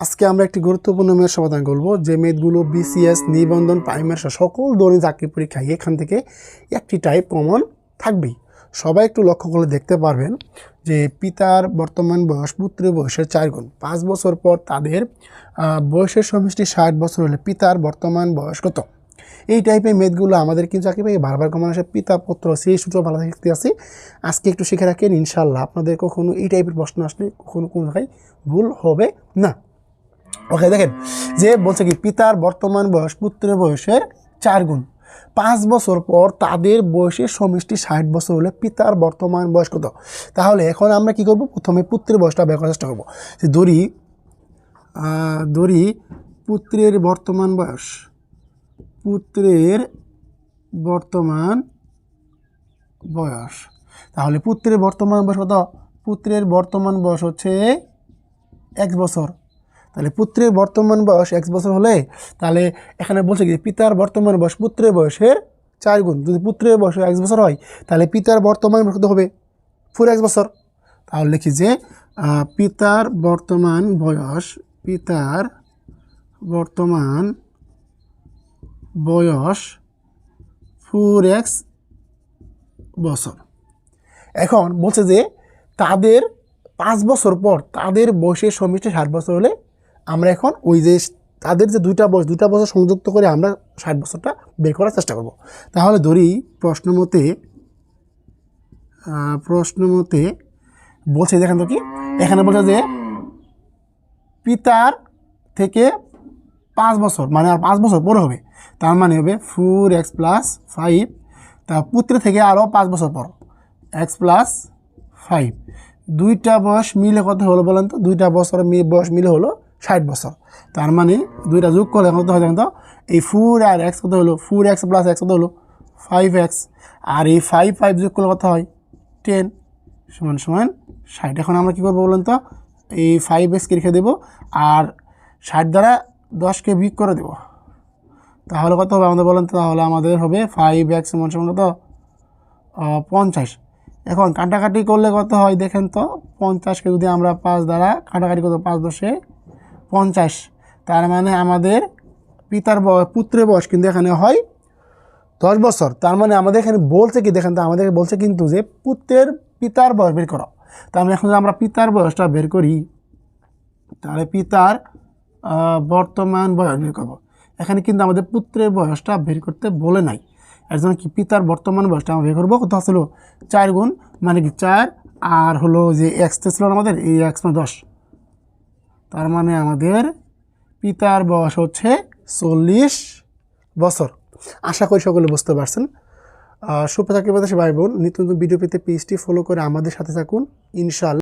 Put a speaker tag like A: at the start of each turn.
A: আজকে আমরা একটি গুরুত্বপূর্ণ মেয়ের সমাধান করব, যে মেয়েগুলো বিসিএস নিবন্ধন প্রাইমারি সকল ধরনের চাকরি পরীক্ষায় এখান থেকে একটি টাইপ কমন থাকবেই। সবাই একটু লক্ষ্য করলে দেখতে পারবেন যে পিতার বর্তমান বয়স পুত্রের বয়সের চার গুণ। পাঁচ বছর পর তাদের বয়সের সমষ্টি ষাট বছর হলে পিতার বর্তমান বয়স কত? এই টাইপের মেদগুলো আমাদের কিন্তু চাকরি পেয়ে বারবার কমান আসে। পিতা, পুত্র সেই সূত্র ভালো দেখতে আসি আজকে একটু শিখে রাখেন ইনশাল্লাহ আপনাদের কখনো এই টাইপের প্রশ্ন আসলে কখনো কোনো জায়গায় ভুল হবে না। ওকে দেখেন যে বলছে কি পিতার বর্তমান বয়স পুত্রের বয়সের চার গুণ। পাঁচ বছর পর তাদের বয়সের সমষ্টি ষাট বছর হলে পিতার বর্তমান বয়স কত? তাহলে এখন আমরা কি করব? প্রথমে পুত্রের বয়সটা বের করার চেষ্টা করব। যে আহ, ধরি পুত্রের বর্তমান বয়স পুত্রের বর্তমান বয়স। তাহলে পুত্রের বর্তমান বয়স কত? পুত্রের বর্তমান বয়স হচ্ছে এক বছর। তাহলে পুত্রের বর্তমান বয়স এক বছর হলে, তাহলে এখানে বলছে কি, পিতার বর্তমান বয়স পুত্রের বয়সের চার গুণ। যদি পুত্রের বয়স এক বছর হয়, তাহলে পিতার বর্তমান বয়স হবে? ফুল এক বছর। তাহলে লিখি যে পিতার বর্তমান বয়স, পিতার বর্তমান বয়স ফোর এক্স বছর। এখন বলছে যে, তাদের পাঁচ বছর পর তাদের বয়সের সমষ্টি ষাট বছর হলে আমরা এখন ওই যে তাদের যে দুইটা বয়স দুইটা বছর সংযুক্ত করে আমরা ষাট বছরটা বের করার চেষ্টা করব। তাহলে ধরি প্রশ্ন মতে প্রশ্ন মতে বলছে, দেখেন তো কি? এখানে বলছে যে পিতার থেকে পাঁচ বছর মানে আর পাঁচ বছর পরে হবে। তার মানে হবে ফোর এক্স প্লাস ফাইভ তা পুত্র থেকে আরও পাঁচ বছর পর এক্স প্লাস ফাইভ দুইটা বয়স মিলে কত হলো বলেন তো? দুইটা বছর বয়স মিলে হলো ষাট বছর তার মানে দুইটা যোগ করলে কত হয় দেখেন তো? এই ফোর আর এক্স কত হলো? ফোর এক্স প্লাস এক্স কত হলো? ফাইভ এক্স আর এই ফাইভ ফাইভ যোগ করলে কত হয়? টেন সমান সমান ষাট এখন আমরা কী করব বলেন তো? এই ফাইভ এক্সকে রেখে দেবো। আর ষাট দ্বারা দশকে বিক করে দেবো। তাহলে কত হবে আমাদের বলেন তো? তাহলে আমাদের হবে ফাইভ এক্স সমান সমান কত? পঞ্চাশ। এখন কাটাকাটি করলে কত হয়? দেখেন তো পঞ্চাশকে যদি আমরা পাঁচ দ্বারা কাটাকাটি করতে পাঁচ দশে পঞ্চাশ। তার মানে আমাদের পিতার পুত্রের বয়স কিন্তু এখানে হয় দশ বছর। তার মানে আমাদের এখানে বলছে কি, দেখেন তো আমাদের বলছে কিন্তু যে পুত্রের পিতার বয়স বের করো। তার মানে এখন আমরা পিতার বয়সটা বের করি, তাহলে পিতার বর্তমান বয়স বের করব। এখানে কিন্তু আমাদের পুত্রের বয়সটা বের করতে বলে নাই। এর জন্য কি পিতার বর্তমান বয়সটা আমরা বের করব? কত আসলো চার গুণ মানে কি চার, আর হলো যে এক্সটা ছিল আমাদের, এই এক্স মানে দশ। তার মানে আমাদের পিতার বয়স হচ্ছে চল্লিশ বছর। আশা করি সকলে বুঝতে পারছেন। সুপ্রচাকরি ভাই বোন, নিত্য নতুন ভিডিও পেতে পেজটি ফলো করে আমাদের সাথে থাকুন। ইনশাল্লাহ